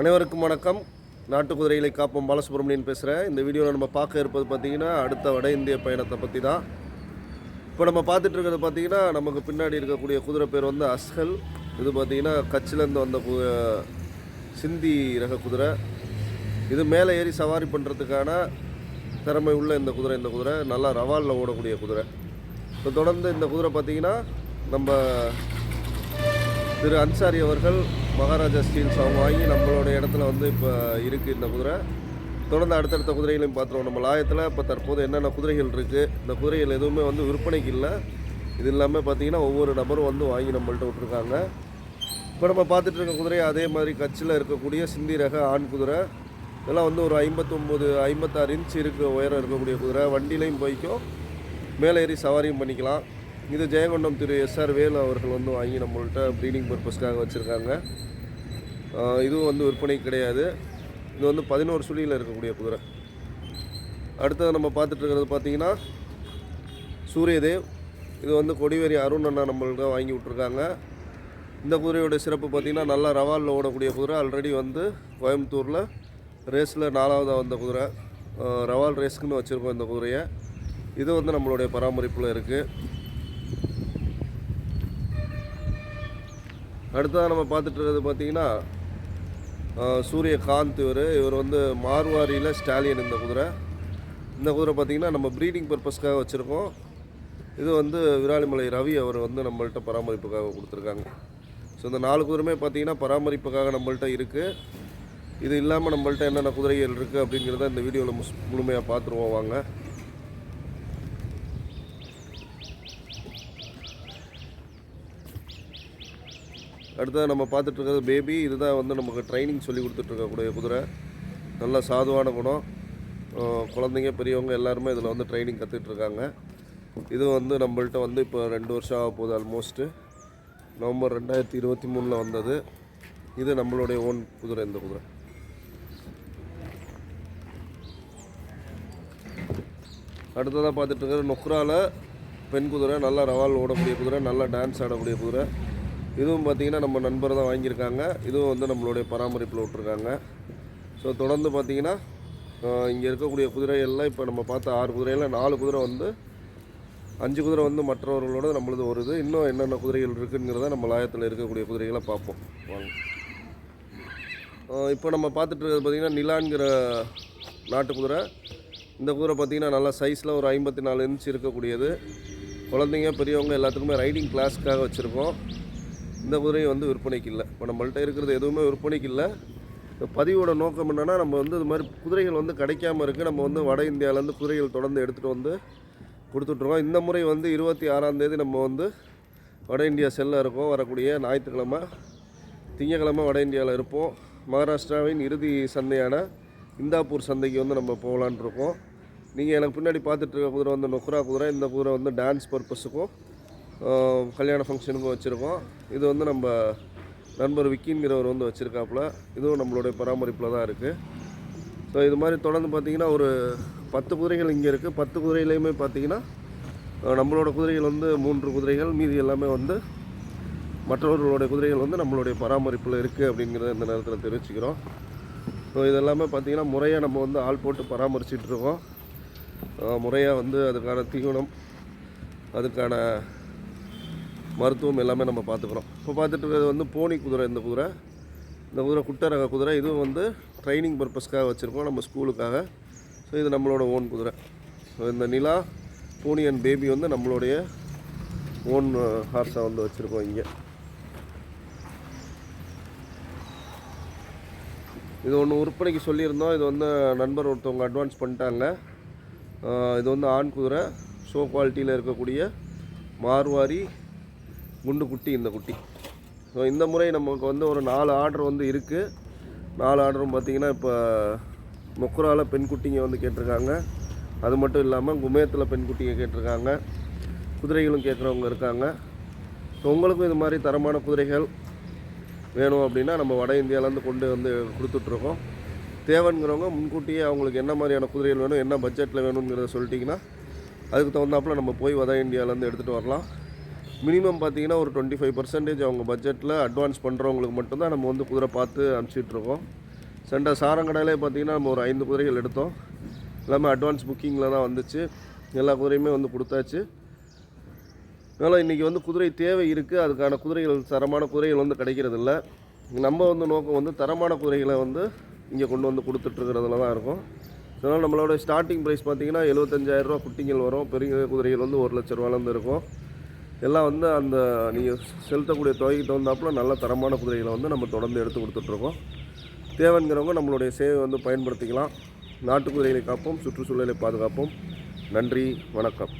அனைவருக்கும் வணக்கம். நாட்டு குதிரைகளை காப்போம் பாலசுப்ரமணியன் பேசுகிறேன் இந்த வீடியோவில் நம்ம பார்க்க இருப்பது பார்த்தீங்கன்னா அடுத்த வட இந்திய பயணத்தை பற்றி தான் இப்போ நம்ம பார்த்துட்டு இருக்கிறது பார்த்தீங்கன்னா நமக்கு பின்னாடி இருக்கக்கூடிய குதிரை பேர் வந்து அஸ்கல். இது பார்த்திங்கன்னா கட்சிலேருந்து வந்த கு சிந்தி ரக குதிரை. இது மேலே ஏறி சவாரி பண்ணுறதுக்கான திறமை உள்ள இந்த குதிரை இந்த குதிரை. நல்லா ரவாலில் ஓடக்கூடிய குதிரை. இப்போ தொடர்ந்து இந்த குதிரை பார்த்தீங்கன்னா நம்ம திரு அன்சாரி அவர்கள் மகாராஜா ஸ்டீல்ஸ் அவங்க வாங்கி நம்மளோட இடத்துல வந்து இப்போ இருக்குது இந்த குதிரை. தொடர்ந்து அடுத்தடுத்த குதிரைகளையும் பார்த்துருவோம். நம்ம லாயத்தில் இப்போ தற்போது என்னென்ன குதிரைகள் இருக்குது இந்த குதிரைகள் எதுவுமே வந்து விற்பனைக்கு இல்லை. இது இல்லாமல் பார்த்தீங்கன்னா ஒவ்வொரு நபரும் வந்து வாங்கி நம்மள்கிட்ட விட்ருக்காங்க இப்போ நம்ம பார்த்துட்டு இருக்க குதிரையை அதே மாதிரி கட்சியில் இருக்கக்கூடிய சிந்தி ரக ஆண் குதிரை. இதெல்லாம் வந்து ஒரு ஐம்பத்தொம்போது ஐம்பத்தாறு இன்ச் இருக்க உயரம் இருக்கக்கூடிய குதிரை. வண்டியிலையும் போய்க்கும். மேலே ஏறி சவாரியும் பண்ணிக்கலாம். இது ஜெயங்கொண்டம் திரு எஸ்ஆர் வேலு அவர்கள் வந்து வாங்கி நம்மள்கிட்ட ப்ரீடிங் பர்பஸ்க்காக வச்சுருக்காங்க. இதுவும் வந்து விற்பனை கிடையாது. இது வந்து பதினோரு சுழியில் இருக்கக்கூடிய குதிரை. அடுத்தது நம்ம பார்த்துட்ருக்கிறது பார்த்திங்கன்னா பார்த்தீங்கன்னா சூரியதேவ். இது வந்து கொடிவேரி அருண் அண்ணா நம்மள்கிட்ட வாங்கி விட்ருக்காங்க இந்த குதிரையோட சிறப்பு பார்த்திங்கன்னா நல்லா ரவாலில் ஓடக்கூடிய குதிரை. ஆல்ரெடி வந்து கோயம்புத்தூரில் ரேஸில் நாலாவதாக வந்த குதிரை. ரவால் ரேஸ்க்குன்னு வச்சுருக்கோம் இந்த குதிரையை. இது வந்து நம்மளுடைய பராமரிப்பில் இருக்குது அடுத்ததாக நம்ம பார்த்துட்டு பார்த்திங்கன்னா பார்த்தீங்கன்னா சூரியகாந்த் இவர். இவர் வந்து மார்வாரியில் ஸ்டாலியன் இந்த குதிரை. இந்த குதிரை பார்த்திங்கன்னா நம்ம ப்ரீடிங் பர்பஸ்க்காக வச்சுருக்கோம். இது வந்து விராலிமலை ரவி அவர் வந்து நம்மள்ட்ட பராமரிப்புக்காக கொடுத்துருக்காங்க. ஸோ இந்த நாலு குதிரமே பார்த்திங்கன்னா பராமரிப்புக்காக நம்மள்ட்ட இருக்குது இது இல்லாமல் நம்மள்ட்ட என்னென்ன குதிரைகள் இருக்குது அப்படிங்கிறத இந்த வீடியோவில் முழுமையாக பார்த்துருவோம் வாங்க. அடுத்தது நம்ம பார்த்துட்ருக்கிறது பேபி இதுதான் வந்து நமக்கு ட்ரைனிங் சொல்லி கொடுத்துட்ருக்கக்கூடிய குதிரை. நல்ல சாதுவான குணம். குழந்தைங்க பெரியவங்க எல்லாருமே இதில் வந்து ட்ரைனிங் கற்றுட்ருக்காங்க இது வந்து நம்மள்ட்ட வந்து இப்போ ரெண்டு வருஷம் ஆக போகுது ஆல்மோஸ்ட்டு நவம்பர் ரெண்டாயிரத்தி இருபத்தி மூணில் வந்தது. இது நம்மளுடைய ஓன் குதிரை இந்த குதிரை. அடுத்ததாக பார்த்துட்டு இருக்கிற நொக்ராவில் பெண் குதிரை நல்லா ரவால் ஓடக்கூடிய குதிரை நல்லா டான்ஸ் ஆடக்கூடிய குதிரை. இதுவும் பார்த்தீங்கன்னா நம்ம நண்பர் தான் வாங்கியிருக்காங்க. இதுவும் வந்து நம்மளுடைய பராமரிப்பில் விட்ருக்காங்க ஸோ தொடர்ந்து பார்த்திங்கன்னா இங்கே இருக்கக்கூடிய குதிரைகள்லாம் இப்போ நம்ம பார்த்த ஆறு குதிரையில் நாலு குதிரை வந்து அஞ்சு குதிரை வந்து மற்றவர்களோட நம்மளது இது இன்னும் என்னென்ன குதிரைகள் இருக்குங்கிறத நம்ம லாயத்தில் இருக்கக்கூடிய குதிரைகளை பார்ப்போம். வாங்க. இப்போ நம்ம பார்த்துட்டு இருக்கிறது பார்த்திங்கன்னா நிலான்கிற நாட்டு குதிரை. இந்த குதிரை பார்த்திங்கன்னா நல்லா சைஸில் ஒரு ஐம்பத்தி நாலு இன்ச் இருக்கக்கூடியது. குழந்தைங்க பெரியவங்க எல்லாத்துக்குமே ரைடிங் கிளாஸ்க்காக வச்சுருக்கோம். இந்த குதிரையும் வந்து விற்பனைக்கு இல்லை. இப்போ நம்மள்கிட்ட இருக்கிறது எதுவுமே விற்பனைக்கு இல்லை. இந்த பதிவோட நோக்கம் என்னென்னா நம்ம வந்து இது மாதிரி குதிரைகள் வந்து கிடைக்காம இருக்குது நம்ம வந்து வட இந்தியாவிலேருந்து குதிரைகள் தொடர்ந்து எடுத்துகிட்டு வந்து கொடுத்துட்ருக்கோம். இந்த முறை வந்து இருபத்தி ஆறாந்தேதி நம்ம வந்து வட இந்தியா செல்ல இருக்கோம். வரக்கூடிய ஞாயிற்றுக்கிழமை திங்கக்கிழமை வட இந்தியாவில் இருப்போம். மகாராஷ்டிராவின் இறுதி சந்தையான இந்தாப்பூர் சந்தைக்கு வந்து நம்ம போகலான் இருக்கோம் நீங்கள் எனக்கு பின்னாடி பார்த்துட்டு இருக்க குதிரை வந்து நொக்ரா குதிரை. இந்த குதிரை வந்து டான்ஸ் பர்பஸுக்கும் கல்யாண ஃபங்க்ஷனுக்கும் வச்சுருக்கோம். இது வந்து நம்ம நண்பர் விக்கிங்கிறவர் வந்து வச்சுருக்காப்புல. இதுவும் நம்மளுடைய பராமரிப்பில் தான் இருக்குது ஸோ இது மாதிரி தொடர்ந்து பார்த்திங்கன்னா ஒரு பத்து குதிரைகள் இங்கே இருக்குது பத்து குதிரையிலையுமே பார்த்தீங்கன்னா நம்மளோட குதிரைகள் வந்து மூன்று குதிரைகள். மீதி எல்லாமே வந்து மற்றவர்களுடைய குதிரைகள் வந்து நம்மளுடைய பராமரிப்பில் இருக்குது அப்படிங்கிறத இந்த நேரத்தில் தெரிவிச்சுக்கிறோம். ஸோ இதெல்லாமே பார்த்திங்கன்னா முறையாக நம்ம வந்து ஆள் போட்டு பராமரிச்சிட்ருக்கோம் முறையாக வந்து அதுக்கான தீவனம் அதுக்கான மருத்துவம் எல்லாமே நம்ம பார்த்துக்குறோம். இப்போ பார்த்துட்டு இருக்கிறது வந்து போனி குதிரை இந்த குதிரை. இந்த குதிரை குட்டை ரக குதிரை. இதுவும் வந்து ட்ரைனிங் பர்பஸ்க்காக வச்சுருக்கோம் நம்ம ஸ்கூலுக்காக ஸோ இது நம்மளோட ஓன் குதிரை. ஸோ இந்த நிலா பூனி அண்ட் பேபி வந்து நம்மளுடைய ஓன் ஹார்ஸாக uh, வந்து வச்சுருக்கோம் இங்கே. இது ஒன்று விற்பனைக்கு சொல்லியிருந்தோம். இது வந்து நண்பர் ஒருத்தவங்க அட்வான்ஸ் பண்ணிட்டாங்க. இது வந்து ஆண் குதிரை. ஷோ குவாலிட்டியில் இருக்கக்கூடிய மார்வாரி குண்டு குட்டி இந்த குட்டி. ஸோ இந்த முறை நமக்கு வந்து ஒரு நாலு ஆர்டர் வந்து இருக்குது நாலு ஆர்டரும் பார்த்திங்கன்னா இப்போ மொக்குரால பெண் குட்டிங்க வந்து கேட்டிருக்காங்க. அது மட்டும் இல்லாமல் குமேத்தில் பெண் குட்டிங்க கேட்டிருக்காங்க. குதிரைகளும் கேட்குறவங்க இருக்காங்க. ஸோ உங்களுக்கும் இது மாதிரி தரமான குதிரைகள் வேணும் அப்படின்னா நம்ம வட இந்தியாவிலேருந்து கொண்டு வந்து கொடுத்துட்ருக்கோம். தேவைங்கிறவங்க முன்கூட்டியே அவங்களுக்கு என்ன மாதிரியான குதிரைகள் வேணும் என்ன பட்ஜெட்டில் வேணுங்கிறத சொல்லிட்டிங்கன்னா அதுக்கு தகுந்தாப்புல நம்ம போய் வட இந்தியாவிலேருந்து எடுத்துகிட்டு வரலாம். மினிமம் பார்த்தீங்கன்னா ஒரு டுவெண்ட்டி ஃபைவ் பர்சன்டேஜ் அவங்க பட்ஜெட்டில் அட்வான்ஸ் பண்ணுறவங்களுக்கு மட்டும்தான் நம்ம வந்து குதிரை பார்த்து அனுப்பிச்சிட்ருக்கோம் சண்டை சாரங்கடையிலே பார்த்தீங்கன்னா நம்ம ஒரு ஐந்து குதிரைகள் எடுத்தோம். எல்லாமே அட்வான்ஸ் புக்கிங்கில் தான் வந்துச்சு. எல்லா குதிரையுமே வந்து கொடுத்தாச்சு. அதனால் இன்றைக்கி வந்து குதிரை தேவை இருக்குது அதுக்கான குதிரைகள் தரமான குதிரைகள் வந்து கிடைக்கிறதில்ல. நம்ம வந்து நோக்கம் வந்து தரமான குதிரைகளை வந்து இங்கே கொண்டு வந்து கொடுத்துட்ருக்கிறதுல தான் இருக்கும். அதனால் நம்மளோட ஸ்டார்டிங் ப்ரைஸ் பார்த்திங்கன்னா எழுபத்தஞ்சாயிரரூவா குட்டிங்கள் வரும். பெரிய குதிரைகள் வந்து ஒரு லட்ச ரூபாலேருந்து இருக்கும். எல்லாம் வந்து அந்த நீங்கள் செலுத்தக்கூடிய தொகைக்கு தகுந்தாப்புல நல்ல தரமான குதிரைகளை வந்து நம்ம தொடர்ந்து எடுத்து கொடுத்துட்ருக்கோம். தேவைங்கிறவங்க நம்மளுடைய சேவை வந்து பயன்படுத்திக்கலாம். நாட்டு குதிரைகளை காப்போம் சுற்றுச்சூழலை பாதுகாப்போம். நன்றி வணக்கம்.